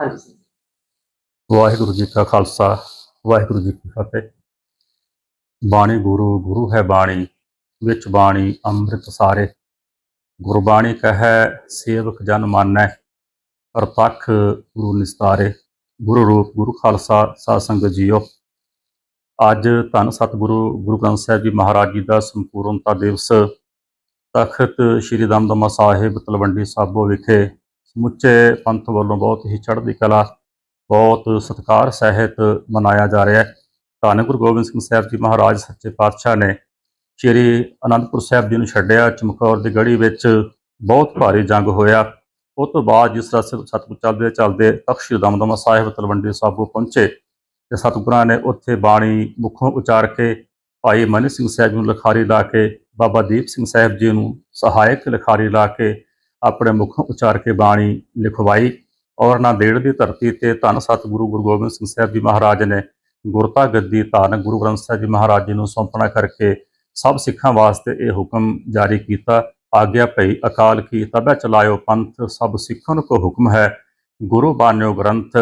ਹਾਂਜੀ ਵਾਹਿਗੁਰੂ ਜੀ ਕਾ ਖਾਲਸਾ, ਵਾਹਿਗੁਰੂ ਜੀ ਕੀ ਫਤਿਹ। ਬਾਣੀ ਗੁਰੂ ਗੁਰੂ ਹੈ ਬਾਣੀ, ਵਿੱਚ ਬਾਣੀ ਅੰਮ੍ਰਿਤ ਸਾਰੇ। ਗੁਰਬਾਣੀ ਕਹੈ, ਸੇਵਕ ਜਨ ਮਾਨੈ ਪ੍ਰਤੱਖ ਗੁਰੂ ਨਿਸਤਾਰੇ। ਗੁਰੂ ਰੂਪ, ਗੁਰੂ ਖਾਲਸਾ, ਸਾਧ ਸੰਗਤ ਜੀਓ। ਅੱਜ ਧੰਨ ਸਤਿਗੁਰੂ, ਗੁਰੂ ਗ੍ਰੰਥ ਸਾਹਿਬ ਜੀ ਮਹਾਰਾਜ ਜੀ ਦਾ ਸੰਪੂਰਨਤਾ ਦਿਵਸ ਤਖਤ ਸ੍ਰੀ ਦਮਦਮਾ ਸਾਹਿਬ ਤਲਵੰਡੀ ਸਾਬੋ ਵਿਖੇ ਸਮੁੱਚੇ ਪੰਥ ਵੱਲੋਂ ਬਹੁਤ ਹੀ ਚੜ੍ਹਦੀ ਕਲਾ, ਬਹੁਤ ਸਤਿਕਾਰ ਸਹਿਤ ਮਨਾਇਆ ਜਾ ਰਿਹਾ ਹੈ। ਧੰਨ ਗੁਰੂ ਗੋਬਿੰਦ ਸਿੰਘ ਸਾਹਿਬ ਜੀ ਮਹਾਰਾਜ ਸੱਚੇ ਪਾਤਸ਼ਾਹ ਨੇ ਸ਼੍ਰੀ ਅਨੰਦਪੁਰ ਸਾਹਿਬ ਜੀ ਨੂੰ ਛੱਡਿਆ, ਚਮਕੌਰ ਦੀ ਗੜੀ ਵਿੱਚ ਬਹੁਤ ਭਾਰੀ ਜੰਗ ਹੋਇਆ। ਉਸ ਤੋਂ ਬਾਅਦ ਜਿਸ ਤਰ੍ਹਾਂ ਤੋਂ ਸਤਿਗੁਰ ਚੱਲਦੇ ਚੱਲਦੇ ਤਖਤ ਸ੍ਰੀ ਦਮਦਮਾ ਸਾਹਿਬ, ਤਲਵੰਡੀ ਸਾਬੋ ਪਹੁੰਚੇ ਤੇ ਸਤਿਗੁਰਾਂ ਨੇ ਉੱਥੇ ਬਾਣੀ ਮੁਖੋਂ ਉਚਾਰ ਕੇ ਭਾਈ ਮਨੀ ਸਿੰਘ ਸਾਹਿਬ ਨੂੰ ਲਿਖਾਰੀ ਲਾ ਕੇ, ਬਾਬਾ ਦੀਪ ਸਿੰਘ ਸਾਹਿਬ ਜੀ ਨੂੰ ਸਹਾਇਕ ਲਿਖਾਰੀ ਲਾ ਕੇ ਆਪਣੇ ਮੁਖੋਂ ਉਚਾਰ ਕੇ ਬਾਣੀ ਲਿਖਵਾਈ ਔਰ ਨਾਂਦੇੜ ਦੀ ਧਰਤੀ ਤੇ ਧੰਨ ਸਤਿਗੁਰੂ ਗੁਰੂ ਗੋਬਿੰਦ ਸਿੰਘ ਸਾਹਿਬ ਜੀ ਮਹਾਰਾਜ ਨੇ ਗੁਰਤਾ ਗੱਦੀ ਧੰਨ ਗੁਰੂ ਗ੍ਰੰਥ ਸਾਹਿਬ ਜੀ ਮਹਾਰਾਜ ਜੀ ਨੂੰ ਸੌਂਪਣਾ ਕਰਕੇ ਸਭ ਸਿੱਖਾਂ ਵਾਸਤੇ ਇਹ ਹੁਕਮ ਜਾਰੀ ਕੀਤਾ। ਆਗਿਆ ਭਈ ਅਕਾਲ ਕੀ ਤਬੈ ਚਲਾਇਓ ਪੰਥ, ਸਭ ਸਿੱਖਨ ਕੋ ਹੁਕਮ ਹੈ। ਗੁਰੂ ਬਾਣਿਓ ਗ੍ਰੰਥ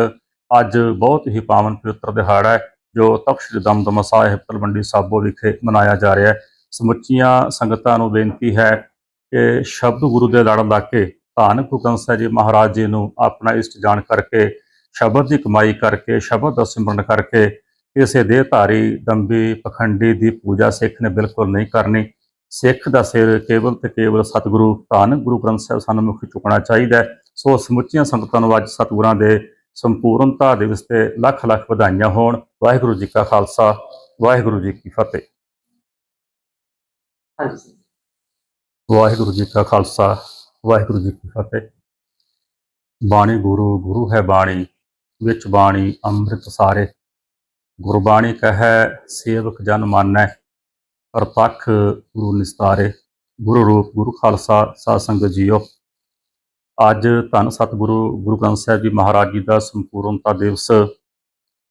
ਅੱਜ ਬਹੁਤ ਹੀ ਪਾਵਨ ਪਵਿੱਤਰ ਦਿਹਾੜਾ ਹੈ, ਜੋ ਤਖਤ ਦਮਦਮਾ ਸਾਹਿਬ ਤਲਵੰਡੀ ਸਾਬੋ ਵਿਖੇ ਮਨਾਇਆ ਜਾ ਰਿਹਾ ਹੈ। ਸਮੁੱਚੀਆਂ ਸੰਗਤਾਂ ਨੂੰ ਬੇਨਤੀ ਹੈ ਕਿ ਸ਼ਬਦ ਗੁਰੂ ਦੇ ਲੜ ਲਾ ਕੇ ਧੰਨ ਗੁਰੂ ਗ੍ਰੰਥ ਸਾਹਿਬ ਜੀ ਮਹਾਰਾਜ ਜੀ ਨੂੰ ਆਪਣਾ ਇਸ਼ਟ ਜਾਣ ਕਰਕੇ, ਸ਼ਬਦ ਦੀ ਕਮਾਈ ਕਰਕੇ, ਸ਼ਬਦ ਦਾ ਸਿਮਰਨ ਕਰਕੇ ਕਿਸੇ ਦੇਹਧਾਰੀ ਦੰਬੀ ਪਖੰਡੀ ਦੀ ਪੂਜਾ ਸਿੱਖ ਨੇ ਬਿਲਕੁਲ ਨਹੀਂ ਕਰਨੀ। ਸਿੱਖ ਦਾ ਸਿਰ ਕੇਵਲ ਤੇ ਕੇਵਲ ਸਤਿਗੁਰੂ, ਧੰਨ ਗੁਰੂ ਗ੍ਰੰਥ ਸਾਹਿਬ ਸਾਨੂੰ ਮੁਖ ਚੁਕਣਾ ਚਾਹੀਦਾ ਸੋ ਸਮੁੱਚੀਆਂ ਸੰਗਤਾਂ ਨੂੰ ਅੱਜ ਸਤਿਗੁਰਾਂ ਦੇ ਸੰਪੂਰਨਤਾ ਦਿਵਸ ਤੇ ਲੱਖ ਲੱਖ ਵਧਾਈਆਂ ਹੋਣ। ਵਾਹਿਗੁਰੂ ਜੀ ਕਾ ਖਾਲਸਾ, ਵਾਹਿਗੁਰੂ ਜੀ ਕੀ ਫਤਿਹ। ਹਾਂਜੀ ਵਾਹਿਗੁਰੂ ਜੀ ਕਾ ਖਾਲਸਾ, ਵਾਹਿਗੁਰੂ ਜੀ ਕੀ ਫਤਿਹ। ਬਾਣੀ ਗੁਰੂ ਗੁਰੂ ਹੈ ਬਾਣੀ, ਵਿੱਚ ਬਾਣੀ ਅੰਮ੍ਰਿਤ ਸਾਰੇ। ਗੁਰਬਾਣੀ ਕਹੈ, ਸੇਵਕ ਜਨ ਮਾਨੈ, ਪ੍ਰਤੱਖ ਗੁਰੂ ਨਿਸਤਾਰੇ। ਗੁਰੂ ਰੂਪ, ਗੁਰੂ ਖਾਲਸਾ, ਸਾਧ ਸੰਗਤ ਜੀਓ। ਅੱਜ ਧੰਨ ਸਤਿਗੁਰੂ, ਗੁਰੂ ਗ੍ਰੰਥ ਸਾਹਿਬ ਜੀ ਮਹਾਰਾਜ ਜੀ ਦਾ ਸੰਪੂਰਨਤਾ ਦਿਵਸ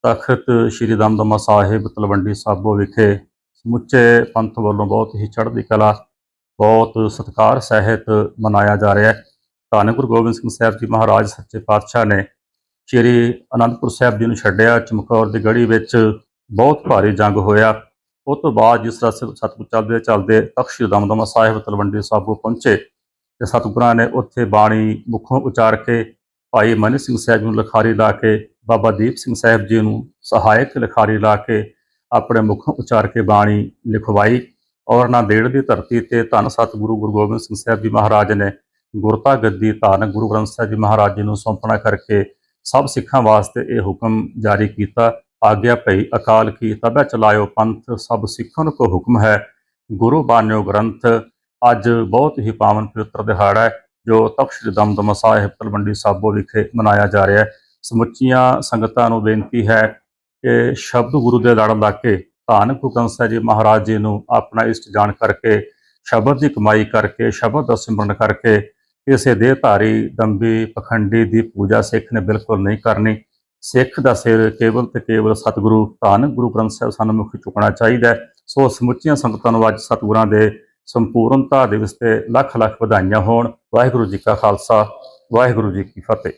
ਤਖਤ ਸ੍ਰੀ ਦਮਦਮਾ ਸਾਹਿਬ ਤਲਵੰਡੀ ਸਾਬੋ ਵਿਖੇ ਸਮੁੱਚੇ ਪੰਥ ਵੱਲੋਂ ਬਹੁਤ ਹੀ ਚੜ੍ਹਦੀ ਕਲਾ ਬਹੁਤ ਸਤਿਕਾਰ ਸਹਿਤ ਮਨਾਇਆ ਜਾ ਰਿਹਾ ਹੈ। ਧੰਨ ਗੁਰੂ ਗੋਬਿੰਦ ਸਿੰਘ ਸਾਹਿਬ ਜੀ ਮਹਾਰਾਜ, ਸੱਚੇ ਪਾਤਸ਼ਾਹ ਨੇ ਸ਼੍ਰੀ ਅਨੰਦਪੁਰ ਸਾਹਿਬ ਜੀ ਨੂੰ ਛੱਡਿਆ, ਚਮਕੌਰ ਦੀ ਗੜੀ ਵਿੱਚ ਬਹੁਤ ਭਾਰੀ ਜੰਗ ਹੋਇਆ। ਉਸ ਤੋਂ ਬਾਅਦ ਜਿਸ ਤਰ੍ਹਾਂ ਸਤਿਗੁਰ ਚੱਲਦੇ ਚੱਲਦੇ ਤਖਤ ਦਮਦਮਾ ਸਾਹਿਬ, ਤਲਵੰਡੀ ਸਾਬੋ ਪਹੁੰਚੇ ਤੇ ਸਤਿਗੁਰਾਂ ਨੇ ਉੱਥੇ ਬਾਣੀ ਮੁਖੋਂ ਉਚਾਰ ਕੇ ਭਾਈ ਮਨੀ ਸਿੰਘ ਸਾਹਿਬ ਨੂੰ ਲਿਖਾਰੀ ਲਾ ਕੇ, ਬਾਬਾ ਦੀਪ ਸਿੰਘ ਸਾਹਿਬ ਜੀ ਨੂੰ ਸਹਾਇਕ ਲਿਖਾਰੀ ਲਾ ਕੇ ਆਪਣੇ ਮੁਖੋਂ ਉਚਾਰ ਕੇ ਬਾਣੀ ਲਿਖਵਾਈ। ਔਰ ਨਾਂਦੇੜ ਦੀ ਧਰਤੀ ਤੇ ਧੰਨ ਸਤਿਗੁਰੂ ਗੁਰੂ ਗੋਬਿੰਦ ਸਿੰਘ ਸਾਹਿਬ ਜੀ ਮਹਾਰਾਜ ਨੇ ਗੁਰਤਾ ਗੱਦੀ ਧੰਨ ਗੁਰੂ ਗ੍ਰੰਥ ਸਾਹਿਬ ਜੀ ਮਹਾਰਾਜ ਜੀ ਨੂੰ ਸੌਂਪਣਾ ਕਰਕੇ ਸਭ ਸਿੱਖਾਂ ਵਾਸਤੇ ਇਹ ਹੁਕਮ ਜਾਰੀ ਕੀਤਾ। ਆਗਿਆ ਭਈ ਅਕਾਲ ਕੀ ਤਬੈ ਚਲਾਇਓ ਪੰਥ, ਸਭ ਸਿੱਖਾਂ ਨੂੰ ਕੋ ਹੁਕਮ ਹੈ। ਗੁਰੂ ਬਾਣਿਓ ਗ੍ਰੰਥ, ਅੱਜ ਬਹੁਤ ਹੀ ਪਾਵਨ ਪਵਿੱਤਰ ਦਿਹਾੜਾ ਹੈ, ਜੋ ਤਖਤ ਦਮਦਮਾ ਸਾਹਿਬ ਤਲਵੰਡੀ ਸਾਬੋ ਵਿਖੇ ਮਨਾਇਆ ਜਾ ਰਿਹਾ ਹੈ। ਸਮੁੱਚੀਆਂ ਸੰਗਤਾਂ ਨੂੰ ਬੇਨਤੀ ਹੈ ਕਿ ਸ਼ਬਦ ਗੁਰੂ ਦੇ ਲੜ ਲਾ ਕੇ ਧੰਨ ਗੁਰੂ ਗ੍ਰੰਥ ਸਾਹਿਬ ਜੀ ਮਹਾਰਾਜ ਜੀ ਨੂੰ ਆਪਣਾ ਇਸ਼ਟ ਜਾਣ ਕਰਕੇ, ਸ਼ਬਦ ਦੀ ਕਮਾਈ ਕਰਕੇ, ਸ਼ਬਦ ਦਾ ਸਿਮਰਨ ਕਰਕੇ ਕਿਸੇ ਦੇਹਧਾਰੀ ਦੰਬੀ ਪਖੰਡੀ ਦੀ ਪੂਜਾ ਸਿੱਖ ਨੇ ਬਿਲਕੁਲ ਨਹੀਂ ਕਰਨੀ। ਸਿੱਖ ਦਾ ਸਿਰ ਕੇਵਲ ਤੇ ਕੇਵਲ ਸਤਿਗੁਰੂ ਧੰਨ ਗੁਰੂ ਗ੍ਰੰਥ ਸਾਹਿਬ ਸਾਨੂੰ ਮੁਖ ਚੁਕਣਾ ਚਾਹੀਦਾ ਸੋ ਸਮੁੱਚੀਆਂ ਸੰਗਤਾਂ ਨੂੰ ਅੱਜ ਸਤਿਗੁਰਾਂ ਦੇ ਸੰਪੂਰਨਤਾ ਦਿਵਸ ਤੇ ਲੱਖ ਲੱਖ ਵਧਾਈਆਂ ਹੋਣ। ਵਾਹਿਗੁਰੂ ਜੀ ਕਾ ਖਾਲਸਾ, ਵਾਹਿਗੁਰੂ ਜੀ ਕੀ ਫਤਿਹ।